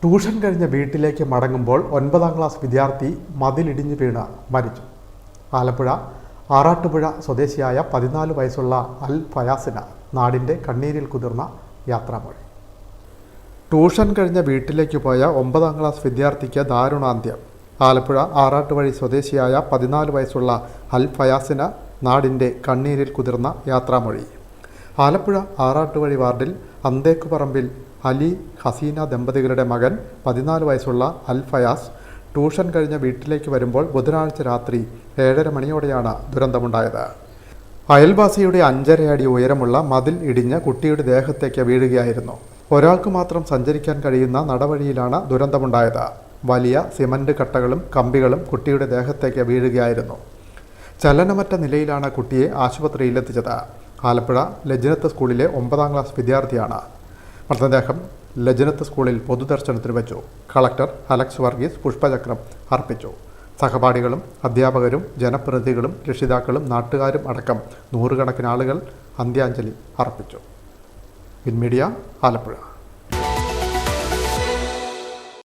Tuition കഴിഞ്ഞ വീട്ടിലേക്ക് മടങ്ങുമ്പോൾ ഒൻപതാം ക്ലാസ് വിദ്യാർത്ഥി മതിലിടിഞ്ഞ് വീണ് മരിച്ചു. ആലപ്പുഴ ആറാട്ടുപുഴ സ്വദേശിയായ പതിനാല് വയസ്സുള്ള അൽ ഫയാസിന് നാടിന്റെ കണ്ണീരിൽ കുതിർന്ന യാത്രാമൊഴി. ട്യൂഷൻ കഴിഞ്ഞ വീട്ടിലേക്ക് പോയ ഒമ്പതാം ക്ലാസ് വിദ്യാർത്ഥിക്ക് ദാരുണാന്ത്യം. ആലപ്പുഴ ആറാട്ടുവഴി സ്വദേശിയായ പതിനാല് വയസ്സുള്ള അൽ ഫയാസിന് നാടിന്റെ കണ്ണീരിൽ കുതിർന്ന യാത്രാമൊഴി. ആലപ്പുഴ ആറാട്ടുവഴി വാർഡിൽ അന്തേക്കുപറമ്പിൽ അലി ഹസീന ദമ്പതികളുടെ മകൻ പതിനാല് വയസ്സുള്ള അൽ ഫയാസ് ട്യൂഷൻ കഴിഞ്ഞ വീട്ടിലേക്ക് വരുമ്പോൾ ബുധനാഴ്ച രാത്രി ഏഴര മണിയോടെയാണ് ദുരന്തമുണ്ടായത്. അയൽവാസിയുടെ അഞ്ചര അടി ഉയരമുള്ള മതിൽ ഇടിഞ്ഞ് കുട്ടിയുടെ ദേഹത്തേക്ക് വീഴുകയായിരുന്നു. ഒരാൾക്ക് മാത്രം സഞ്ചരിക്കാൻ കഴിയുന്ന നടവഴിയിലാണ് ദുരന്തമുണ്ടായത്. വലിയ സിമന്റ് കട്ടകളും കമ്പികളും കുട്ടിയുടെ ദേഹത്തേക്ക് വീഴുകയായിരുന്നു. ചലനമറ്റ നിലയിലാണ് കുട്ടിയെ ആശുപത്രിയിലെത്തിച്ചത്. ആലപ്പുഴ ലജ്നത്ത് സ്കൂളിലെ ഒമ്പതാം ക്ലാസ് വിദ്യാർത്ഥിയാണ്. മൃതദേഹം ലജ്നത്ത് സ്കൂളിൽ പൊതുദർശനത്തിന് വെച്ചു. കളക്ടർ അലക്സ് വർഗീസ് പുഷ്പചക്രം അർപ്പിച്ചു. സഹപാഠികളും അധ്യാപകരും ജനപ്രതിനിധികളും രക്ഷിതാക്കളും നാട്ടുകാരും അടക്കം നൂറുകണക്കിന് ആളുകൾ അന്ത്യാഞ്ജലി അർപ്പിച്ചു. പിൻമീഡിയ ആലപ്പുഴ.